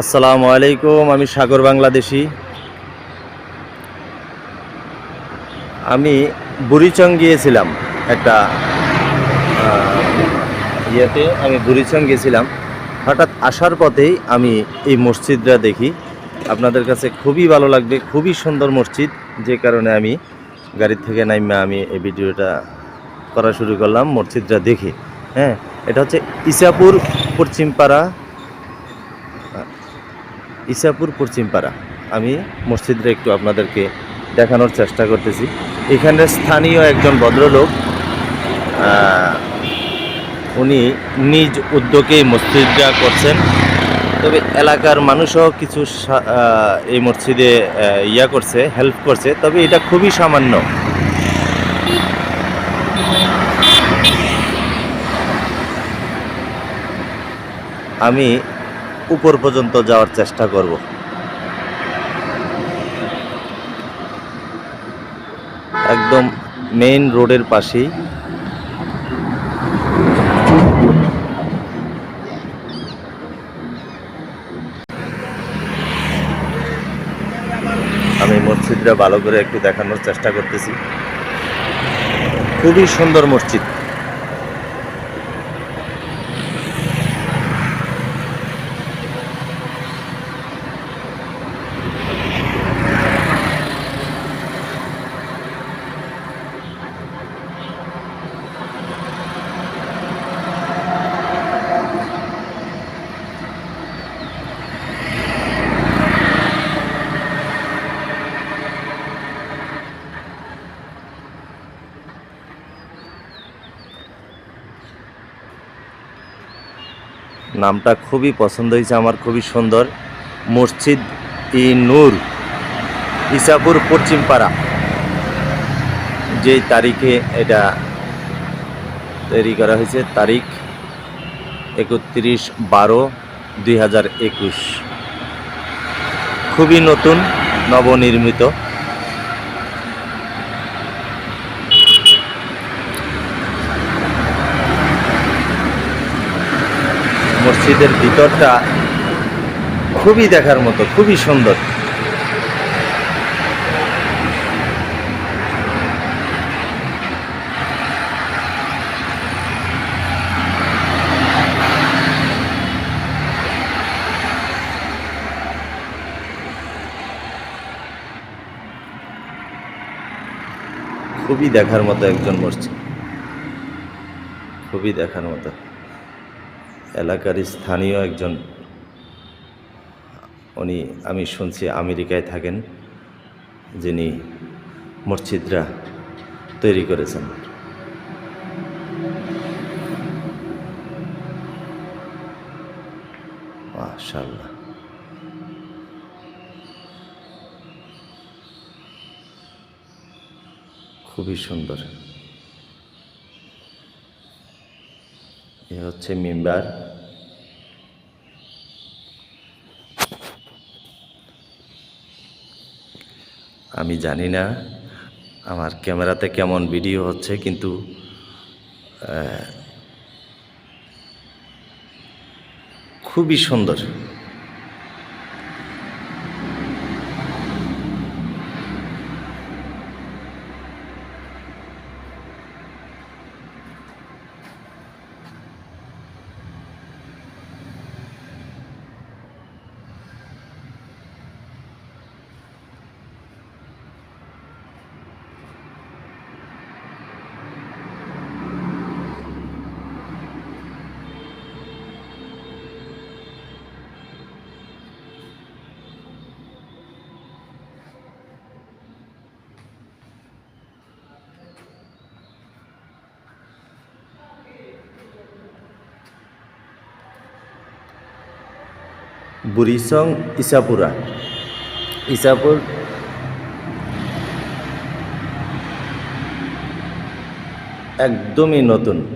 আসসালামু আলাইকুম, আমি সাগর বাংলাদেশি। আমি বুড়িচং গিয়েছিলাম একটা ইয়েতে, আমি বুড়িচং গিয়েছিলাম। হঠাৎ আসার পথেই আমি এই মসজিদটা দেখি। আপনাদের কাছে খুবই ভালো লাগবে, খুবই সুন্দর মসজিদ। যে কারণে আমি গাড়ি থেকে নাইমা আমি এই ভিডিওটা করা শুরু করলাম, মসজিদটা দেখে। হ্যাঁ এটা হচ্ছে ইসাপুর পশ্চিমপাড়া ইসাপুর পশ্চিমপাড়া। আমি মসজিদটা একটু আপনাদেরকে দেখানোর চেষ্টা করতেছি। এখানে স্থানীয় একজন ভদ্রলোক উনি নিজ উদ্যোগে মসজিদটা করছেন। তবে এলাকার মানুষও কিছু এই মসজিদে ইয়া করছে হেল্প করছে। তবে এটা খুবই সামান্য। আমি উপর পর্যন্ত যাওয়ার চেষ্টা করব। একদম মেইন রোডের পাশেই। আমি মসজিদটা ভালো করে একটু দেখানোর চেষ্টা করতেছি। খুবই সুন্দর মসজিদ। নামটা খুবই পছন্দ হয়েছে, আমার খুবই সুন্দর। মসজিদ ই নূর, ইসাপুর পশ্চিমপাড়া। যেই তারিখে এটা তৈরি করা হয়েছে, তারিখ একত্রিশ বারো দুই খুবই নতুন, নবনির্মিত। মসজিদের ভিতরটা খুবই দেখার মতো, খুবই সুন্দর। খুবই দেখার মতো একজন মসজিদ। খুবই দেখার মতো। এলাকার স্থানীয় একজন, উনি আমি শুনছি আমেরিকায় থাকেন, যিনি মসজিদরা তৈরি করেছেন। মাশাল্লাহ খুবই সুন্দর। এ হচ্ছে মেম্বার। আমি জানি না আমার ক্যামেরাতে কেমন ভিডিও হচ্ছে কিন্তু খুবই সুন্দর। বুড়িসং ইসাপুরা। ইসাপুর একদমই নতুন।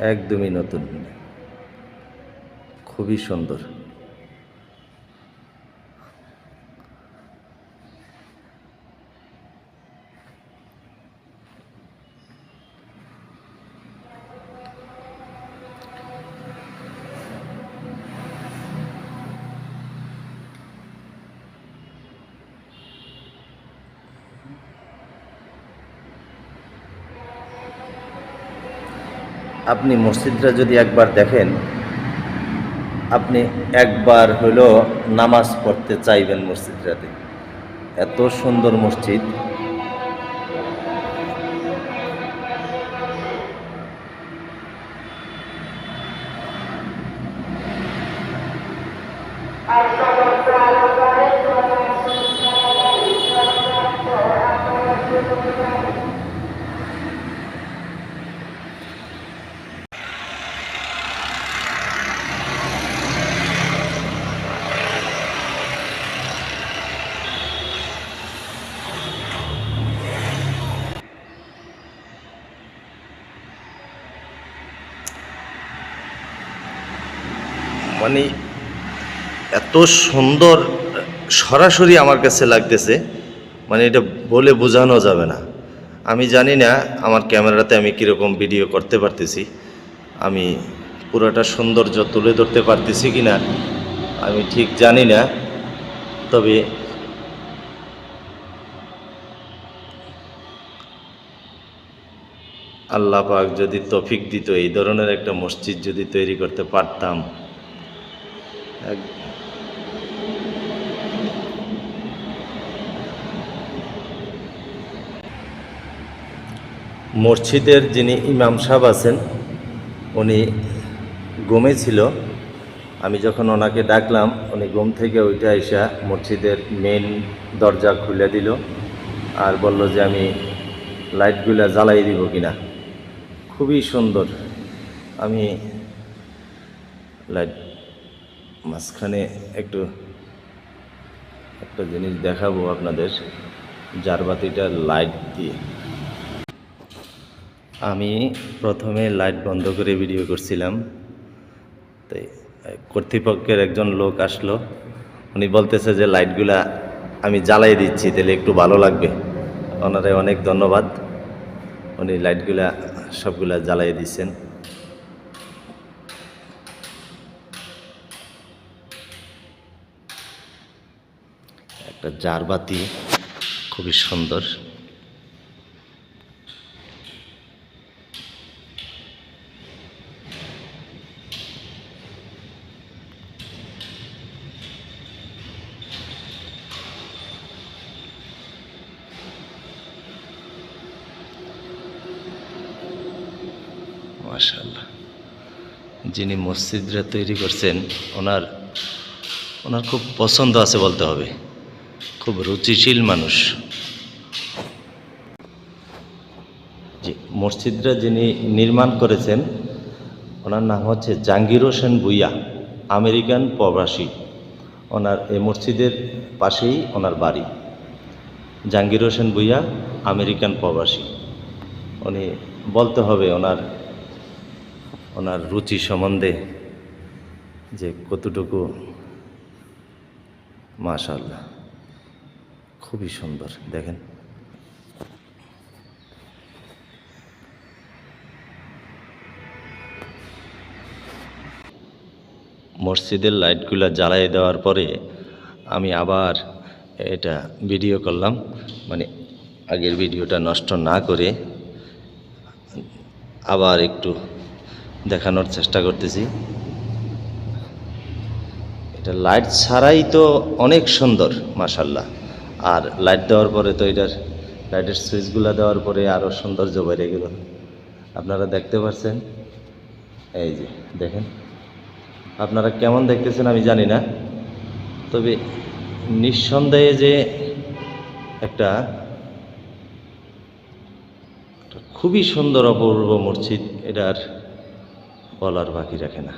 একদমই নতুন। খুবই সুন্দর। আপনি মসজিদটা যদি একবার দেখেন, আপনি একবার হলো নামাজ পড়তে চাইবেন মসজিদটাতে। এত সুন্দর মসজিদ। মানে এত সুন্দর, সরাসরি আমার কাছে লাগতেছে মানে এটা বলে বোঝানো যাবে না। আমি জানি না আমার ক্যামেরাতে আমি কীরকম ভিডিও করতে পারতেছি, আমি পুরোটা সৌন্দর্য তুলে ধরতে পারতেছি কি না আমি ঠিক জানি না, তবে আল্লাহ পাক যদি তফিক দিত, এই ধরনের একটা মসজিদ যদি তৈরি করতে পারতাম মসজিদের যিনি ইমাম সাহেব আছেন, উনি ঘুমে ছিল। আমি যখন ওনাকে ডাকলাম, উনি ঘুম থেকে ওইটা এসা মসজিদের মেন দরজা খুলে দিল আর বলল যে, আমি লাইটগুলা জ্বালাই দিব কিনা? খুবই সুন্দর। আমি লাইট মাঝখানে একটু একটা জিনিস দেখাবো আপনাদের জারবাতিটা লাইট দিয়ে। আমি প্রথমে লাইট বন্ধ করে ভিডিও করছিলাম। তাই কর্তৃপক্ষের একজন লোক আসলো। উনি বলতেছে যে লাইটগুলা আমি জ্বালাই দিচ্ছি, তাহলে একটু ভালো লাগবে। ওনারে অনেক ধন্যবাদ। উনি লাইটগুলা সবগুলা জ্বালাই দিচ্ছেন। একটা জারবাতি খুবই সুন্দর। যিনি মসজিদরা তৈরি করছেন, ওনার ওনার খুব পছন্দ আছে বলতে হবে। খুব রুচিশীল মানুষ। যে মসজিদরা যিনি নির্মাণ করেছেন, ওনার নাম হচ্ছে জাহাঙ্গীর হোসেন ভুইয়া, আমেরিকান প্রবাসী। ওনার এই মসজিদের পাশেই ওনার বাড়ি। জাহাঙ্গীর হোসেন ভুইয়া, আমেরিকান প্রবাসী। উনি বলতে হবে ওনার ওনার রুচি সম্বন্ধে যে কতটুকু মাশাল্লাহ খুবই সুন্দর, দেখেন। মসজিদের লাইটগুলো জ্বালাই দেওয়ার পরে আমি আবার এটা ভিডিও করলাম। মানে আগের ভিডিওটা নষ্ট না করে আবার একটু দেখানোর চেষ্টা করতেছি। এটা লাইট ছাড়াই তো অনেক সুন্দর মাসাল্লাহ আর লাইট দেওয়ার পরে তো এটার লাইটের সুইচগুলো দেওয়ার পরে আরও সৌন্দর্য বেড়ে গেল। আপনারা দেখতে পাচ্ছেন এই যে, দেখেন। আপনারা কেমন দেখতেছেন আমি জানি না। তবে নিঃসন্দেহে যে একটা খুবই সুন্দর অপূর্ব মসজিদ, এটার বলার বাকি রাখে না।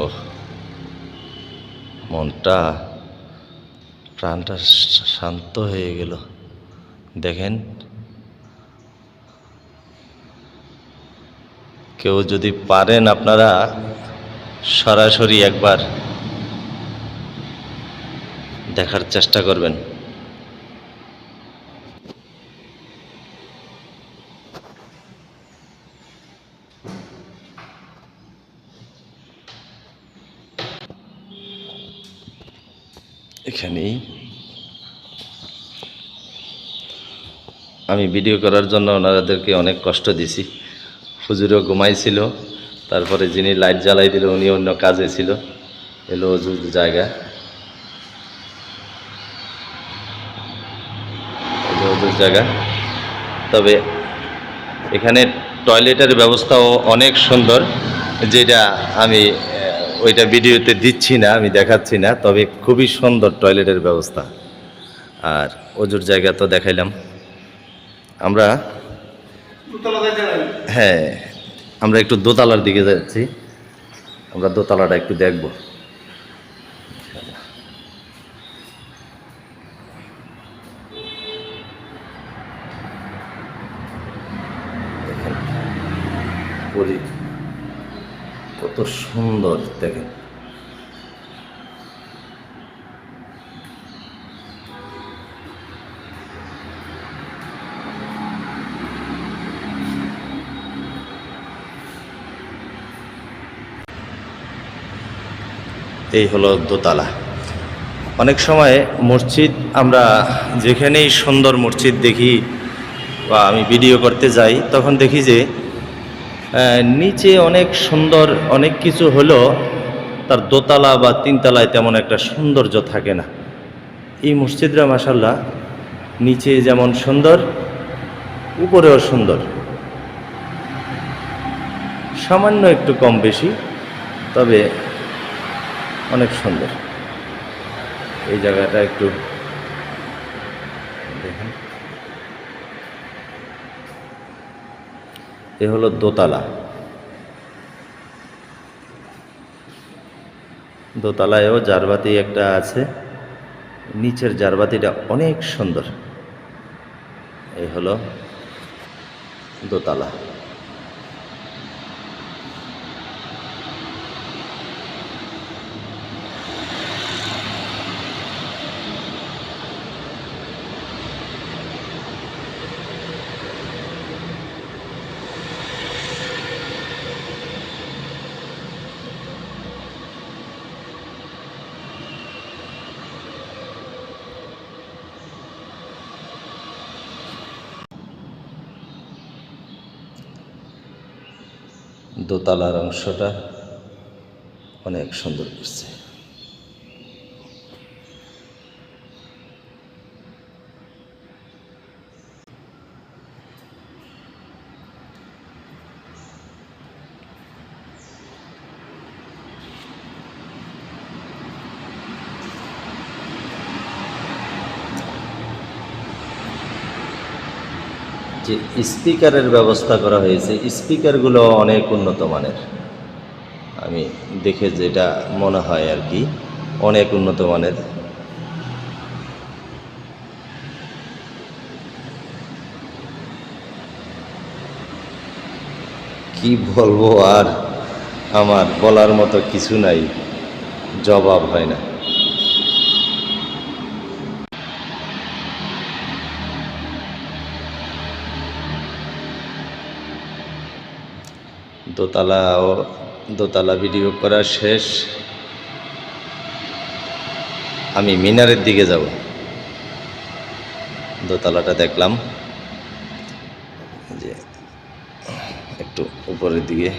ও মনটা, প্রাণটা শান্ত হয়ে গেল। দেখেন, কেউ যদি পারেন আপনারা সরাসরি একবার দেখার চেষ্টা করবেন। এখানেই। আমি ভিডিও করার জন্য ওনাদেরকে অনেক কষ্ট দিছি। হুজুরও ঘুমাইছিল, তারপরে যিনি লাইট জ্বালাই দিল, উনি অন্য কাজে ছিল। এলো অজুর জায়গা। জায়গা। তবে এখানে টয়লেটের ব্যবস্থাও অনেক সুন্দর, যেটা আমি ওইটা ভিডিওতে দিচ্ছি না আমি দেখাচ্ছি না তবে খুবই সুন্দর টয়লেটের ব্যবস্থা। আর অজুর জায়গা তো দেখাইলাম। আমরা হ্যাঁ আমরা একটু দোতলার দিকে যাচ্ছি। আমরা দোতলাটা একটু দেখব দেখেন, পরি কত সুন্দর, দেখেন। এই হলো দোতলা। অনেক সময় মসজিদ, আমরা যেখানেই সুন্দর মসজিদ দেখি বা আমি ভিডিও করতে যাই, তখন দেখি যে নিচে অনেক সুন্দর অনেক কিছু হলো তার দোতলা বা তিনতলায় তেমন একটা সৌন্দর্য থাকে না। এই মসজিদরা মাসাল্লাহ নিচে যেমন সুন্দর, উপরেও সুন্দর। সামান্য একটু কম বেশি, তবে অনেক সুন্দর। এই জায়গাটা একটু দেখেন। এ হলো দোতলা। দোতলায়ও জারবাতি একটা আছে নিচের জারবাতিটা অনেক সুন্দর। এই হলো দোতলা। দোতলার অংশটা অনেক সুন্দর করছে। যে স্পিকারের ব্যবস্থা করা হয়েছে, স্পিকারগুলো অনেক উন্নত মানের। আমি দেখে যেটা মনে হয় আর কি, অনেক উন্নত মানের। কি বলব আর, আমার বলার মতো কিছু নাই, জবাব হয় না। দোতলা ও দোতলা ভিডিও করা শেষ। আমি মিনারের দিকে যাব। দোতলাটা দেখলাম। যে একটু উপরের দিকে।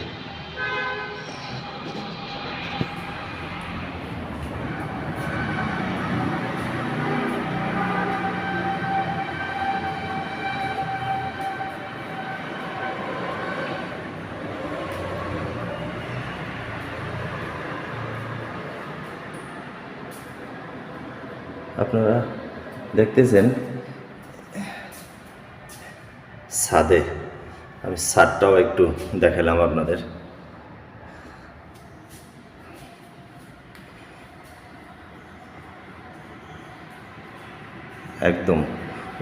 আপনারা দেখতেছেন, ছাদে। আমি ছাদটাও একটু দেখালাম আপনাদের। একদম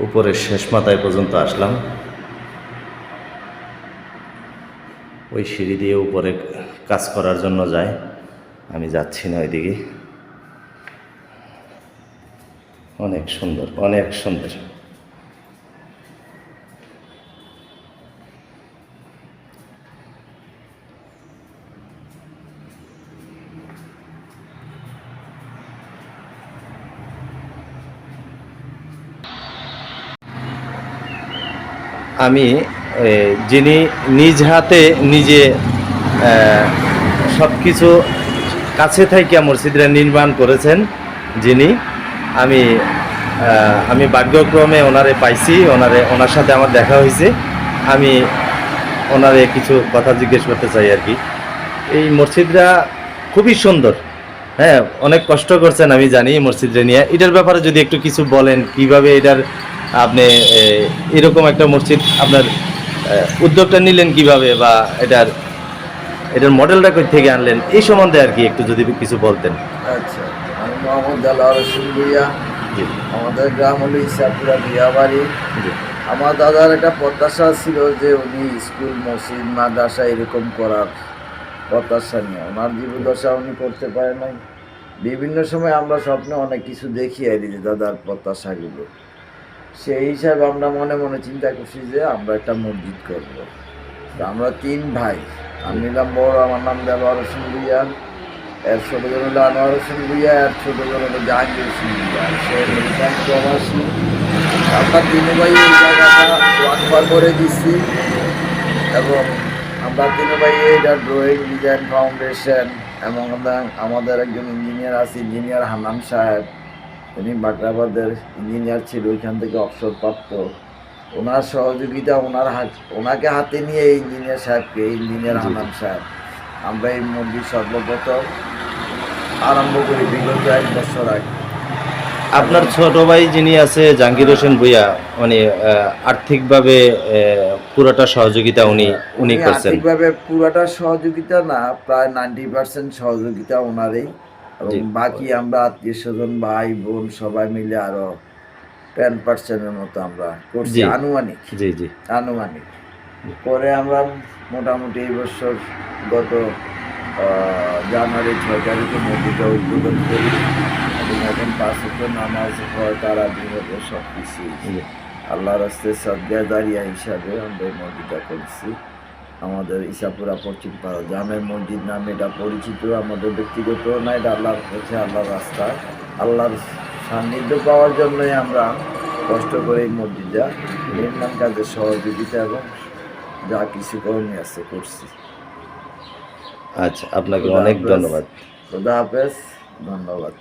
উপরের শেষ মাথায় পর্যন্ত আসলাম। ওই সিঁড়ি দিয়ে উপরে কাজ করার জন্য যায়। আমি যাচ্ছি না ওইদিকে। অনেক সুন্দর অনেক সুন্দর। আমি যিনি নিজ হাতে নিজে সব কিছু কাছে থেকে মসজিদরা নির্মাণ করেছেন, যিনি আমি আমি ভাগ্যক্রমে ওনারে পাইছি, ওনারে, ওনার সাথে আমার দেখা হয়েছে আমি ওনারে কিছু কথা জিজ্ঞেস করতে চাই আর কি। এই মসজিদরা খুবই সুন্দর। হ্যাঁ অনেক কষ্ট করছেন, আমি জানি এই মসজিদটা নিয়ে। এটার ব্যাপারে যদি একটু কিছু বলেন, কীভাবে এটার আপনি এরকম একটা মসজিদ আপনার উদ্যোগটা নিলেন কীভাবে বা এটার এটার মডেলটা থেকে আনলেন? এই সম্বন্ধে আর কি একটু যদি কিছু বলতেন। আচ্ছা। মোহাম্মদ আল্লাহ রসুল ভুইয়া আমাদের গ্রাম হলো ইসাপুরা বিয়াবাড়ি। আমার দাদার একটা প্রত্যাশা ছিল যে উনি স্কুল মসজিদ মাদ্রাসা এরকম করার প্রত্যাশা নিয়ে। ওনার জীবদশা উনি করতে পারে নাই। বিভিন্ন সময় আমরা স্বপ্নে অনেক কিছু দেখি আর যে দাদার প্রত্যাশাগুলো। সেই হিসাবে আমরা মনে মনে চিন্তা করছি যে আমরা একটা মসজিদ করব। আমরা তিন ভাই। আমি নিলাম বড় আমার নাম দেলোয়ার হোসেন ভুইয়া। এর ছোট জন হলো আনোয়ার হোসেন ভুইয়া এর ছোট জন হলো জাহাঙ্গীর হোসেন ভুইয়া। সে প্রবাসী। আমরা তিন ভাই এই জায়গাটা ওয়াকফার করে দিচ্ছি এবং আমরা তিন ভাই এটা ড্রয়িং ডিজাইন ফাউন্ডেশন এবং আমাদের একজন ইঞ্জিনিয়ার আছে ইঞ্জিনিয়ার হানান সাহেব। উনি বাগরাবাদের ইঞ্জিনিয়ার ছিল ওইখান থেকে অবসরপ্রাপ্ত ওনার সহযোগিতা ওনার হাত ওনাকে হাতে নিয়ে ইঞ্জিনিয়ার সাহেবকে ইঞ্জিনিয়ার জি। সাহেব। আমরা এই মন্দির সর্বপ্রথম আরম্ভ করি বিগত এক বছর আগে। আপনার ছোট ভাই যিনি আছে জাহাঙ্গীর হোসেন ভুইয়া মানে আর্থিকভাবে পুরোটা সহযোগিতা উনি উনি করছেন। আর্থিকভাবে পুরাটা সহযোগিতা না প্রায় নাইনটি পার্সেন্ট সহযোগিতা ওনারই এবং বাকি আমরা আত্মীয় স্বজন ভাই বোন সবাই মিলে আরও টেন পার্সেন্টের মতো আমরা করছি আনুমানিক। জি জি। আনুমানিক। পরে আমরা মোটামুটি এই বছর গত জানুয়ারি ছয় তারিখে মসজিদটা উদ্বোধন করি। এবং এখন পাঁচ বছর নামাজ হয় তারা বিভাগে সব কিছুই জি। আল্লাহ রাস্তে সদ্গা দাঁড়িয়া হিসাবে আমরা এই মসজিদটা করছি। আমাদের ইসাপুরা পশ্চিম পাড়া জামের মসজিদ নামে এটা পরিচিত আমাদের ব্যক্তিগত না এটা আল্লাহর পথে আল্লাহর রাস্তা। আল্লাহর সান্নিধ্য পাওয়ার জন্যই আমরা কষ্ট করে এই মসজিদটা নির্মাণ কাজের সহযোগিতা এবং যা কিছু করণীয় আছে করছি। আচ্ছা আপনাকে অনেক ধন্যবাদ। খোদা হাফেজ ধন্যবাদ।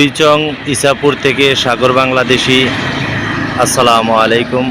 বুড়িচং ইসাপুর থেকে সাগর বাংলাদেশি। আসসালামু আলাইকুম।